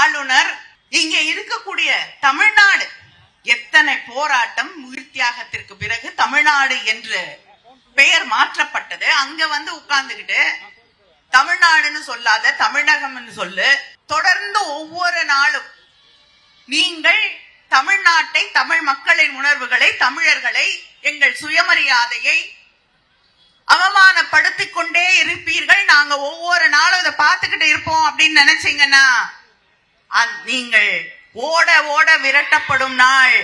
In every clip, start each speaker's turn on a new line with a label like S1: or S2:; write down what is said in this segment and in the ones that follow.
S1: ஆளுநர் இங்கே இருக்கக்கூடிய தமிழ்நாடு. எத்தனை போராட்டம் உயிர் தியாகத்திற்கு பிறகு தமிழ்நாடு என்று பெயர் மாற்றப்பட்டது. அங்க வந்து உட்கார்ந்துகிட்டு தமிழ்நாடுன்னு சொல்லாத தமிழகம்னு சொல்லு. தொடர்ந்து ஒவ்வொரு நாளும் நீங்கள் தமிழ்நாட்டை தமிழ் மக்களின் உணர்வுகளை தமிழர்களை எங்கள் சுயமரியாதையை அவமானப்படுத்திக் கொண்டே இருப்பீர்கள். நாங்க ஒவ்வொரு நாளும் இதை பார்த்துக்கிட்டு இருப்போம் அப்படின்னு நினைச்சீங்கன்னா நீங்கள் ஓட ஓட விரட்டப்படும் நாள்.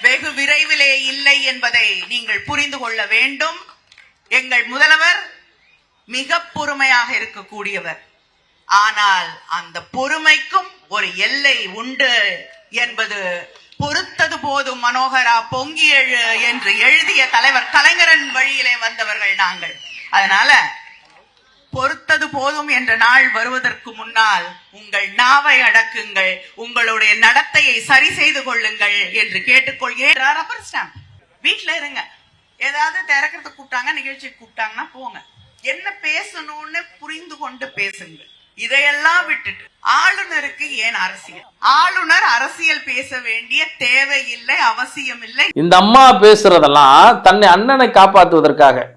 S1: வெகு விரைவிலே இல்லை என்பதை நீங்கள் புரிந்து கொள்ள வேண்டும். எங்கள் முதல்வர் மிக பொறுமையாக இருக்கக்கூடியவர். ஆனால் அந்த பொறுமைக்கும் ஒரு எல்லை உண்டு என்பது பொறுத்தது போதும் மனோகரா பொங்கி எழு என்று எழுதிய தலைவர் கலைஞரன் வழியிலே வந்தவர்கள் நாங்கள். அதனால பொறுத்தது போதும் என்ற நாள் வருவதற்கு முன்னால் உங்கள் நாவை அடக்குங்கள் உங்களுடைய நடத்தையை சரி செய்து கொள்ளுங்கள் என்று கேட்டுக்கொள்கிறேன். ரப்பர் ஸ்டாம்ப் இருங்க. ஏதாவது திறக்கிறதுக்கு கூப்பிட்டாங்க நிகழ்ச்சி கூப்பிட்டாங்கன்னா போங்க. என்ன பேசணும்னு புரிந்து கொண்டு பேசுங்க இதையெல்லாம் விட்டுட்டு. ஆளுநருக்கு ஏன் அரசியல்? ஆளுநர் அரசியல் பேச வேண்டிய தேவையில்லை அவசியம் இல்லை
S2: இந்த அம்மா பேசுறதெல்லாம் தன்னை அண்ணனை காப்பாற்றுவதற்காக.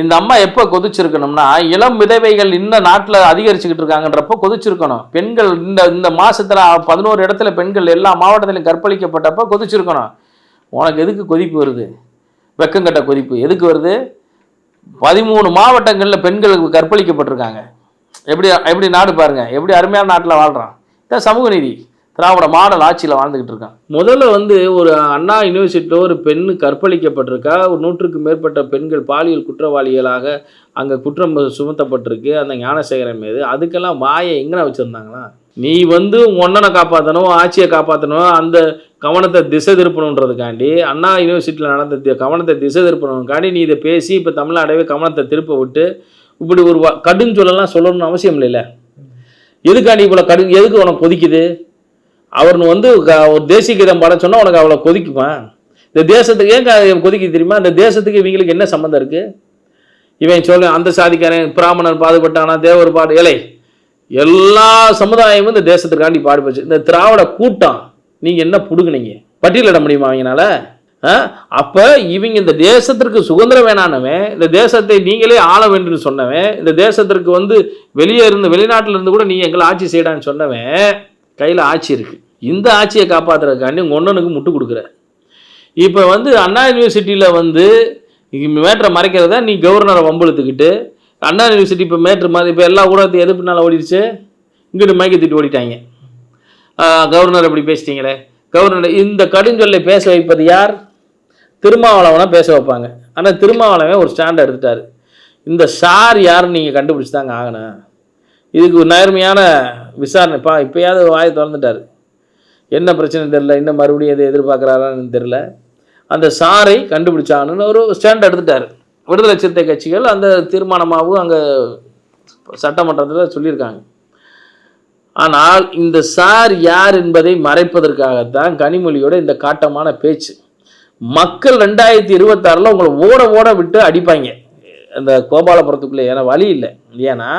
S2: இந்த அம்மா எப்போ கொதிச்சிருக்கணும்னா இளம் விதவைகள் இந்த நாட்டில் அதிகரிச்சுக்கிட்டு இருக்காங்கன்றப்போ கொதிச்சிருக்கணும். பெண்கள் இந்த இந்த மாதத்தில் பதினோரு இடத்துல பெண்கள் எல்லா மாவட்டத்திலும் கற்பழிக்கப்பட்டப்போ கொதிச்சிருக்கணும். உனக்கு எதுக்கு கொதிப்பு வருது? வெக்கங்கட்ட கொதிப்பு. எதுக்கு வருது? பதிமூணு மாவட்டங்களில் பெண்களுக்கு கற்பழிக்கப்பட்டிருக்காங்க. எப்படி எப்படி நாடு பாருங்கள் எப்படி அருமையான நாட்டில் வாழ்கிறான் இதான் சமூக நீதி. திராவிட மாடல் ஆட்சியில் வாழ்ந்துக்கிட்டு இருக்கான். முதல்ல வந்து ஒரு அண்ணா யூனிவர்சிட்டியில் ஒரு பெண் கற்பழிக்கப்பட்டிருக்கா. ஒரு நூற்றுக்கு மேற்பட்ட பெண்கள் பாலியல் குற்றவாளிகளாக அங்கே குற்றம் சுமத்தப்பட்டிருக்கு. அந்த ஞானசேகரன் மீது. அதுக்கெல்லாம் வாயை எங்கே வச்சுருந்தாங்களா? நீ வந்து ஒன்னனை காப்பாற்றணும் ஆட்சியை காப்பாற்றணும் அந்த கவனத்தை திசை திருப்பணுன்றதுக்காண்டி அண்ணா யூனிவர்சிட்டியில் நடந்த கவனத்தை திசை திருப்பணுக்காண்டி நீ இதை பேசி இப்போ தமிழ்நாடவே கவனத்தை திருப்ப விட்டு இப்படி ஒரு வ- கடும் சொல்லணும்னு அவசியம் இல்லைல்ல? எதுக்காண்டி இவ்வளோ கடு எதுக்கு உனக்கு கொதிக்குது அவர் வந்து க- ஒரு தேசிய கீதம் பாட சொன்னால் உனக்கு அவ்வளோ கொதிக்குமா? இந்த தேசத்துக்கு ஏன் கொதிக்க தெரியுமா? இந்த தேசத்துக்கு இவங்களுக்கு என்ன சம்மந்தம் இருக்குது இவன் சொல்ல அந்த சாதிக்காரன் பிராமணன் பாடுபட்டானா தேவர் பாடு இலை எல்லா சமுதாயமும் இந்த தேசத்துக்காண்டி பாடுபச்சு இந்த திராவிட கூட்டம் நீங்கள் என்ன புடுங்குனீங்க? பட்டியலிட முடியுமா அவங்கனால? ஆ? இவங்க இந்த தேசத்திற்கு சுதந்திரம் வேணானவன் இந்த தேசத்தை நீங்களே ஆள வேண்டும் சொன்னவன் இந்த தேசத்திற்கு வந்து வெளியே இருந்து வெளிநாட்டில் இருந்து கூட நீ எங்களை ஆட்சி செய்யடான்னு சொன்னவன் கையில் ஆட்சி இருக்குது இந்த ஆட்சியை காப்பாற்றுறதுக்காண்டி உங்கள் ஒன்றனுக்கு முட்டு கொடுக்குற இப்போ வந்து அண்ணா யூனிவர்சிட்டியில் வந்து மேட்டரை மறைக்கிறத? நீ கவர்னரை வம்புழுத்துக்கிட்டு அண்ணா யூனிவர்சிட்டி இப்போ மேட்ரு மாதிரி இப்போ எல்லா ஊடகத்தையும் எது பின்னால் ஓடிடுச்சு. இங்கிட்டு மயக்க திட்டு ஓடிட்டாங்க. கவர்னர் இப்படி பேசிட்டீங்களே? கவர்னர் இந்த கடுஞ்சொல்லை பேச வைப்பது யார்? திருமாவளவனை பேச வைப்பாங்க. ஆனால் திருமாவளவன் ஒரு ஸ்டாண்டை எடுத்துட்டார். இந்த சார் யாருன்னு நீங்கள் கண்டுபிடிச்சி தாங்க ஆகணும். இதுக்கு ஒரு நேர்மையான விசாரணைப்பா இப்போயாவது வாயை திறந்துட்டாரு. என்ன பிரச்சனை தெரில இன்னும் மறுபடியும் எதை எதிர்பார்க்குறாரான்னு தெரில அந்த சாரை கண்டுபிடிச்சாங்கன்னு ஒரு ஸ்டாண்ட் எடுத்துட்டார். விடுதலை சிறுத்தை கட்சிகள் அந்த தீர்மானமாகவும் அங்கே சட்டமன்றத்தில் சொல்லியிருக்காங்க. ஆனால் இந்த சார் யார் என்பதை மறைப்பதற்காகத்தான் கனிமொழியோட இந்த காட்டமான பேச்சு. மக்கள் ரெண்டாயிரத்தி இருபத்தாறில் உங்களை ஓட ஓட விட்டு அடிப்பாங்க. அந்த கோபாலபுரத்துக்குள்ளே ஏன்னா வழி இல்லை. ஏன்னா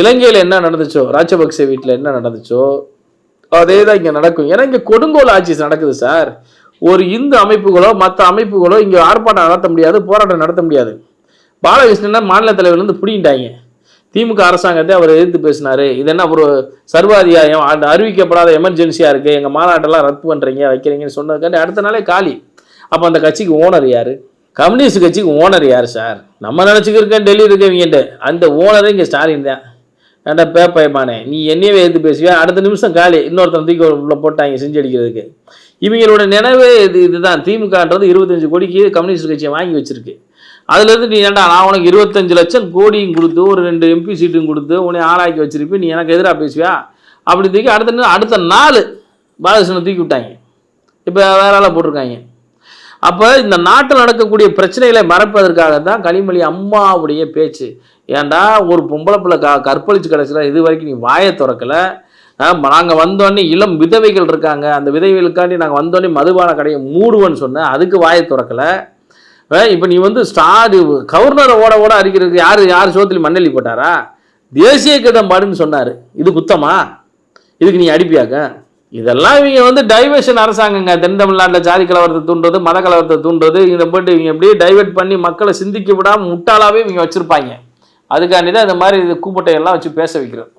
S2: இலங்கையில் என்ன நடந்துச்சோ ராஜபக்சே வீட்டில் என்ன நடந்துச்சோ அதே தான் இங்கே நடக்கும். ஏன்னா இங்கே கொடுங்கோல் ஆட்சி நடக்குது சார். ஒரு இந்து அமைப்புகளோ மற்ற அமைப்புகளோ இங்கே ஆர்ப்பாட்டம் நடத்த முடியாது போராட்டம் நடத்த முடியாது. பாலகிருஷ்ணன் மாநில தலைவர்லேருந்து பிடிங்கிட்டாங்க. திமுக அரசாங்கத்தை அவர் எதிர்த்து பேசினார். இது என்ன ஒரு சர்வாதிகாரம் அந்த அறிவிக்கப்படாத எமர்ஜென்சியாக இருக்குது எங்கள் மாநாட்டெல்லாம் ரத்து பண்ணுறீங்க வைக்கிறீங்கன்னு சொன்னதுக்காண்டி அடுத்த நாளே காலி. அப்போ அந்த கட்சிக்கு ஓனர் யார்? கம்யூனிஸ்ட் கட்சிக்கு ஓனர் யார் சார்? நம்ம நினச்சிக்கிருக்கேன் டெல்லி இருக்கவங்கன்ட்டு அந்த ஓனரே இங்கே ஸ்டாலின் தான். ஏன்டா பேப்பயமானே நீ என்னையவே எடுத்து பேசுவியா? அடுத்த நிமிஷம் காலி. இன்னொருத்தன் தூக்கி உள்ள போட்டாங்க செஞ்சு அடிக்கிறதுக்கு. இவங்களோட நினைவே இது இதுதான். திமுகன்றது இருபத்தஞ்சு கோடிக்கு கம்யூனிஸ்ட் கட்சியை வாங்கி வச்சிருக்கு. அதுலேருந்து நீ ஏன்டா நான் உனக்கு இருபத்தஞ்சு லட்சம் கோடியும் கொடுத்து ஒரு ரெண்டு எம்பி சீட்டும் கொடுத்து உன்னை ஆளாக்கி வச்சிருப்பேன். நீ எனக்கு எதிராக பேசுவியா? அப்படி தூக்கி அடுத்த அடுத்த நாள் பாலகிருஷ்ணனை தூக்கி விட்டாங்க. இப்போ வேற ஆளாக போட்டிருக்காங்க. அப்போ இந்த நாட்டில் நடக்கக்கூடிய பிரச்சனைகளை மறப்பதற்காக தான் கனிமொழி அம்மாவுடைய பேச்சு. ஏன்டா ஒரு பொம்பளை பிள்ளை க கற்பழிச்சு கிடச்சில இது வரைக்கும் நீ வாயை திறக்கலை. நாங்கள் வந்தோடனே இளம் விதவைகள் இருக்காங்க. அந்த விதவைகளுக்காண்டி நாங்கள் வந்தோடனே மதுபான கடையை மூடுவோன்னு சொன்னேன். அதுக்கு வாயை திறக்கலை. இப்போ நீ வந்து ஸ்டார் கவர்னரை ஓட ஓட அறிக்கிறதுக்கு யார் யார் சோத்துல மண்ணெல்லி போட்டாரா? தேசிய கீதம் பாடுன்னு சொன்னார். இது குத்தமா? இதுக்கு நீ அடிப்பியாக்க? இதெல்லாம் இவங்க வந்து டைவர்ஷன் அரசாங்கங்க. தென் தமிழ்நாட்டில் ஜாதி கலவரத்தை தூண்டுறது மத கலவரத்தை தூண்டுறது இதை போட்டு இவங்க எப்படியே டைவெர்ட் பண்ணி மக்களை சிந்திக்க விடாமல் முட்டாளாவே இவங்க வச்சுருப்பாங்க. அதுக்காண்டி தான் இந்த மாதிரி இது கூப்பட்டையெல்லாம் வச்சு பேச வைக்கிறது